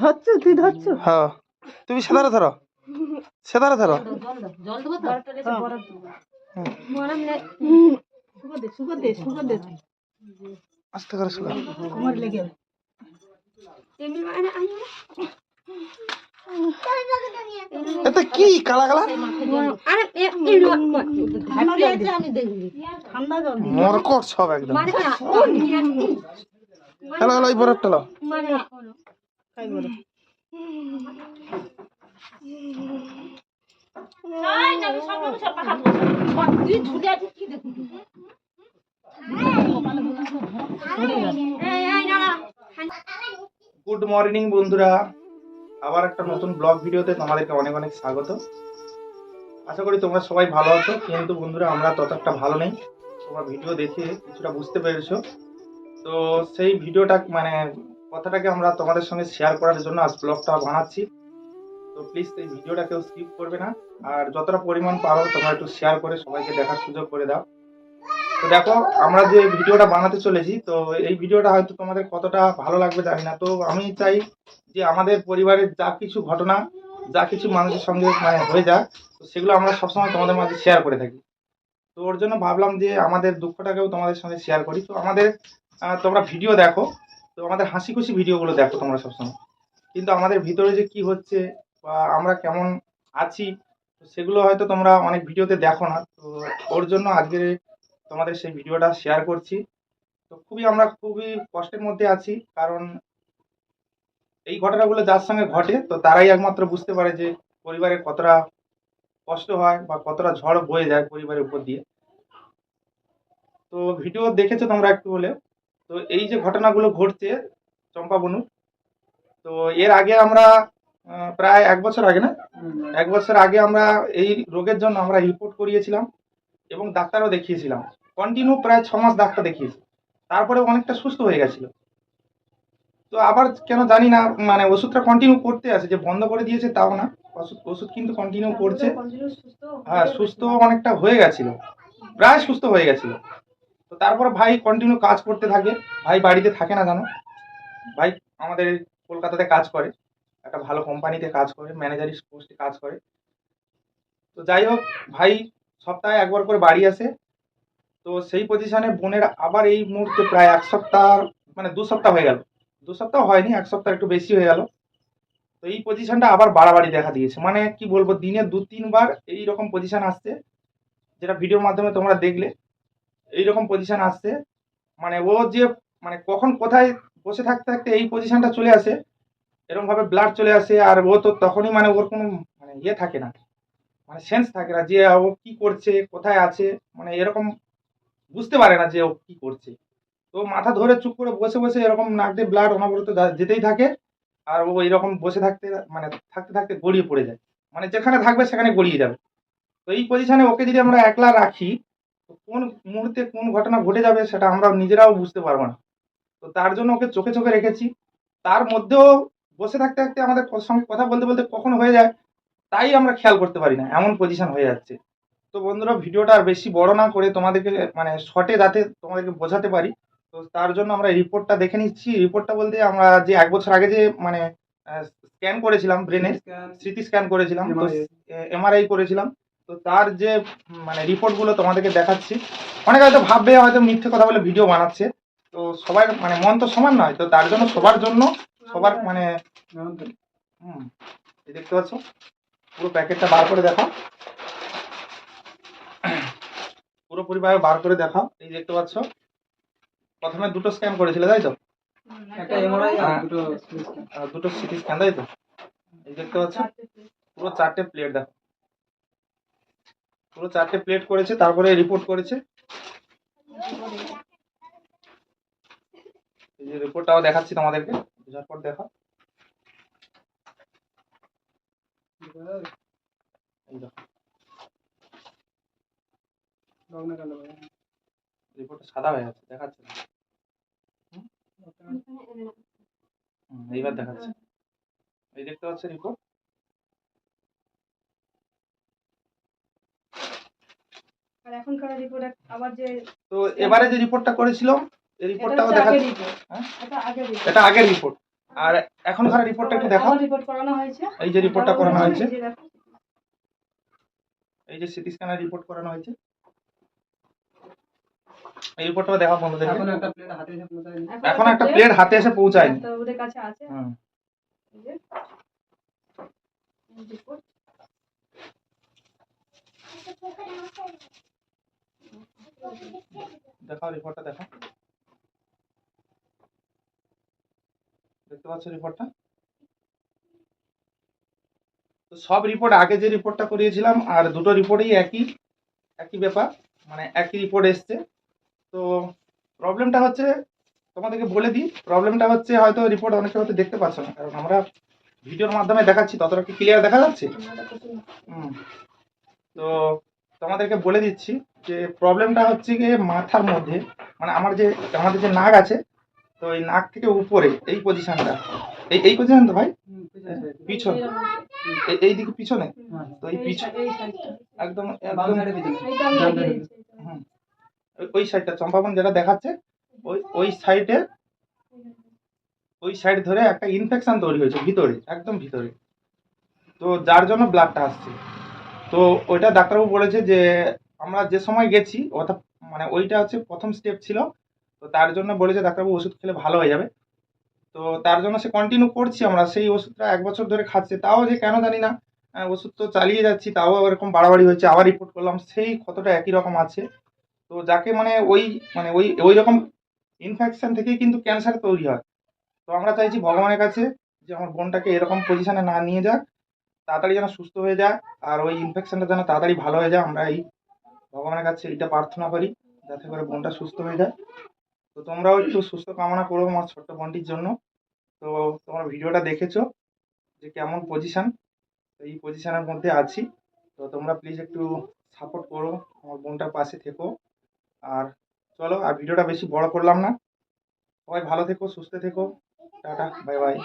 ধরছো তুই ধরছো। হ্যাঁ তুমি সেদারে ধরো। সেদারে ধরো। আস্তে করে কোমর লেগে যাবে। কি কালা কালা। মরকট সব একদম। হ্যালো হ্যালো এই বরফটা লো খাই বলো। গুড মর্নিং বন্ধুরা। আবার একটা নতুন ব্লগ ভিডিওতে তোমাদেরকে অনেক অনেক স্বাগত। আশা করি তোমরা সবাই ভালো আছো। কিন্তু বন্ধুরা, আমরা তত একটা ভালো নেই। তোমরা ভিডিও দেখে কিছুটা বুঝতে পেরেছ। তো সেই ভিডিওটা মানে কথাটাকে আমরা তোমাদের সঙ্গে শেয়ার করার জন্য আজ ব্লগটা বানাচ্ছি। তো প্লিজ এই ভিডিওটা কেউ স্কিপ করবে না। আর যতটা পরিমাণ পারো তোমরা একটু শেয়ার করে সবাইকে দেখার সুযোগ করে দাও। তো দেখো, আমরা যে ভিডিওটা বানাতে চলেছি, তো এই ভিডিওটা হয়তো তোমাদের কতটা ভালো লাগবে জানি না। তো আমি চাই যে আমাদের পরিবারের যা কিছু ঘটনা, যা কিছু মানুষের সঙ্গে মানে হয়ে যায় তো সেগুলো আমরা সবসময় তোমাদের মাঝে শেয়ার করে থাকি। তো ওর জন্য ভাবলাম যে আমাদের দুঃখটাকেও তোমাদের সঙ্গে শেয়ার করি। তো আমাদের তোমরা ভিডিও দেখো। তো আমাদের হাসি খুশি ভিডিওগুলো দেখো তোমরা সবসময়। কিন্তু আমাদের ভিতরে যে কি হচ্ছে বা আমরা কেমন আছি, তো সেগুলো হয়তো তোমরা অনেক ভিডিওতে দেখো না। তো ওর জন্য আজকের তোমাদের সেই ভিডিওটা শেয়ার করছি। তো খুবই আমরা খুবই কষ্টের মধ্যে আছি, কারণ এই ঘটনাগুলো যার সঙ্গে ঘটে, তো তারাই একমাত্র বুঝতে পারে যে পরিবারে কতটা কষ্ট হয় বা কতটা ঝড় বয়ে যায় পরিবারের উপর দিয়ে। তো ভিডিও দেখেছ তোমরা একটু হলে তো এই যে ঘটনাগুলো ঘটছে চম্পা বনু তো এর আগে আমরা প্রায় এক বছর আগে না? এক বছর আগে আমরা এই রোগের জন্য আমরা রিপোর্ট করিয়েছিলাম এবং ডাক্তারও দেখিয়েছিলাম। কন্টিনিউ প্রায় ছ মাস ডাক্তার দেখিয়েছি। তারপরে অনেকটা সুস্থ হয়ে গেছিল। তো আবার কেন জানি না মানে ওষুধটা কন্টিনিউ করতে আছে যে বন্ধ করে দিয়েছে তাও না। ওষুধ ওষুধ কিন্তু কন্টিনিউ করছে। হ্যাঁ সুস্থ অনেকটা হয়ে গেছিল। প্রায় সুস্থ হয়ে গেছিল। তো তারপর ভাই কন্টিনিউ কাজ করতে থাকে। ভাই বাড়িতে থাকে না জানো? ভাই আমাদের কলকাতাতে কাজ করে, একটা ভালো কোম্পানিতে কাজ করে ম্যানেজারি পোস্টে কাজ করে। তো যাই হোক, ভাই সপ্তাহে একবার করে বাড়ি আসে। তো সেই পজিশনে বোনের আবার এই মুহূর্তে প্রায় এক সপ্তাহ মানে দু সপ্তাহ হয়ে গেল। দু সপ্তাহ হয়নি, এক সপ্তাহ একটু বেশি হয়ে গেল। তো এই পজিশনটা আবার বাড়াবাড়ি দেখা দিয়েছে। মানে কি বলব, দিনে দু তিনবার এই রকম পজিশন আসছে, যেটা ভিডিওর মাধ্যমে তোমরা দেখলে। এই রকম পজিশন আসছে। মানে ও যে মানে কখন কোথায় বসে থাকতে থাকতে এই পজিশনটা চলে আসে। এরকম ভাবে ব্লাড চলে আসে আর ও তো তখনই মানে ওর কোনো মানে ইয়ে থাকে না। মানে সেন্স থাকে না যে ও কি করছে, কোথায় আছে। মানে এরকম বুঝতে পারে না যে ও কি করছে। তো মাথা ধরে চুপ করে বসে বসে এরকম নাক দিয়ে ব্লাড অনবরত যেতেই থাকে। আর ও এরকম বসে থাকতে মানে থাকতে থাকতে গড়িয়ে পড়ে যায়। মানে যেখানে থাকবে সেখানে গড়িয়ে যাবে। তো এই পজিশনে ওকে যদি আমরা একলা রাখি কোন মুহূর্তে কোন ঘটনা ঘটে যাবে সেটা আমরা নিজেরাও বুঝতে পারব না। তো তার জন্য ওকে চোখে চোখে রেখেছি। তার মধ্যেও বসে থাকতে থাকতে আমাদের সঙ্গে কথা বলতে বলতে কখন হয়ে যায় তাই আমরা খেয়াল করতে পারি না এমন পজিশন হয়ে যাচ্ছে। তো বন্ধুরা ভিডিওটা আর বেশি বড় না করে তোমাদেরকে মানে শর্টে যাতে তোমাদেরকে বোঝাতে পারি তো তার জন্য আমরা রিপোর্টটা দেখে নিচ্ছি। রিপোর্টটা বলতে আমরা যে এক বছর আগে যে মানে স্ক্যান করেছিলাম ব্রেনে স্মৃতি স্ক্যান। করেছিলাম এমআরআই করেছিলাম। তো তার যে মানে রিপোর্টগুলো তোমাদেরকে দেখাচ্ছি অনেকে হয়তো ভাববে হয়তো মিথ্যে কথা বলে ভিডিও বানাচ্ছে। তো সবাই মানে মন তো সমান নয় তো তার জন্য সবার জন্য সবার মানে হুম এই দেখতে পাচ্ছ? পুরো প্যাকেটটা বার করে দেখাও। পুরোপুরি ভাবে বার করে দেখাও। এই দেখতে পাচ্ছ? প্রথমে দুটো স্ক্যান করেছিলে তাই তো? একটা এমআরআই আর। দুটো আর দুটো সিটি স্ক্যান তাই তো? এই দেখতে পাচ্ছ? পুরো চারটে প্লেট দেখো। পুরো চারটে প্লেট করেছে তারপরে রিপোর্ট করেছে। এই যে রিপোর্টটাও দেখাচ্ছি তোমাদেরকে ঝটপট দেখা এই দেখো। রিপোর্টটা সাদা হয়ে গেছে দেখাচ্ছে না। হুম, এইবার দেখাচ্ছে। এই দেখতে পাচ্ছ রিপোর্ট আর এখনকার রিপোর্ট আবার যে তো এবারে যে রিপোর্টটা করেছিল এই রিপোর্টটাও আগের হ্যাঁ? এটা আগের report। এটা আগের রিপোর্ট আর এখনকার রিপোর্টটা একটু আবার রিপোর্ট করানো হয়েছে। এই যে রিপোর্টটা করানো হয়েছে। এই যে দেখো। সিটি স্ক্যানার রিপোর্ট করানো হয়েছে। এই রিপোর্টটা দেখাও বন্ধুদের এখন একটা প্লেট হাতে এসে পৌঁছায়নি। এখন একটা প্লেট হাতে এসে পৌঁছায়নি। তো ওদের কাছে আছে। হুম। এই যে। এই report। দেখাও রিপোর্টটা দেখাও। দেখতে পাচ্ছ রিপোর্টটা তো সব রিপোর্ট আগে যে রিপোর্টটা করিয়েছিলাম আর দুটো রিপোর্টেই একই একই ব্যাপার মানে একই রিপোর্ট এসছে। তো প্রবলেমটা হচ্ছে তোমাদেরকে বলে দিই প্রবলেমটা হচ্ছে হয়তো রিপোর্ট অনেকে হয়তো দেখতে পাচ্ছ না কারণ আমরা ভিডিওর মাধ্যমে দেখাচ্ছি ততটা কি ক্লিয়ার দেখা যাচ্ছে। তো তোমাদেরকে বলে দিচ্ছি যে প্রবলেমটা হচ্ছে গিয়ে মাথার মধ্যে মানে আমার যে আমাদের যে নাক আছে তো এই নাক থেকে উপরে এই পজিশনটা এই এই পজিশন তো ভাই? পিছনে পিছন। এই- দিকে পিছনে? হ্যাঁ। তো এই পিছন একদম ওই সাইডটা চম্পাবন যেটা দেখাচ্ছে ওই ওই সাইডে ওই সাইড ধরে একটা ইনফেকশন তৈরি হয়েছে ভিতরে একদম ভিতরে। তো যার জন্য ব্লাডটা আসছে। তো ওইটা ডাক্তারবাবু বলেছে যে, আমরা যে সময় গেছি অর্থাৎ মানে ওইটা হচ্ছে প্রথম স্টেপ ছিল। তো তার জন্য বলেছে ডাক্তারবাবু, ওষুধ খেলে ভালো হয়ে যাবে। তো তার জন্য সে কন্টিনিউ করছি আমরা। সেই ওষুধটা এক বছর ধরে খাচ্ছে। তাও যে কেন জানি না ওষুধ তো চালিয়ে যাচ্ছি, তাও এরকম বাড়াবাড়ি হয়েছে। আবার রিপোর্ট করলাম, সেই ক্ষতটা একই রকম আছে। তো যাকে মানে ওই মানে ওই ওই রকম ইনফেকশন থেকেই কিন্তু ক্যান্সার তৈরি হয়। তো আমরা চাইছি ভগবানের কাছে যে আমার বোনটাকে এরকম পজিশনে না নিয়ে যাক। তাড়াতাড়ি যেন সুস্থ হয়ে যায়, আর ওই ইনফেকশনটা যেন তাড়াতাড়ি ভালো হয়ে যায়, আমরা এই ভগবানের কাছে এইটা প্রার্থনা করি, যাতে করে বোনটা সুস্থ হয়ে যায়। তো তোমরাও একটু সুস্থ কামনা করো আমার ছোট্ট বোনটির জন্য। তো তোমরা ভিডিওটা দেখেছ যে কেমন পজিশন এই পজিশানের মধ্যে আছি। তো তোমরা প্লিজ একটু সাপোর্ট করো, আমার বোনটার পাশে থেকো। আর চলো, আর ভিডিওটা বেশি বড় করলাম না। সবাই ভালো থেকো, সুস্থ থেকো। Tata bye bye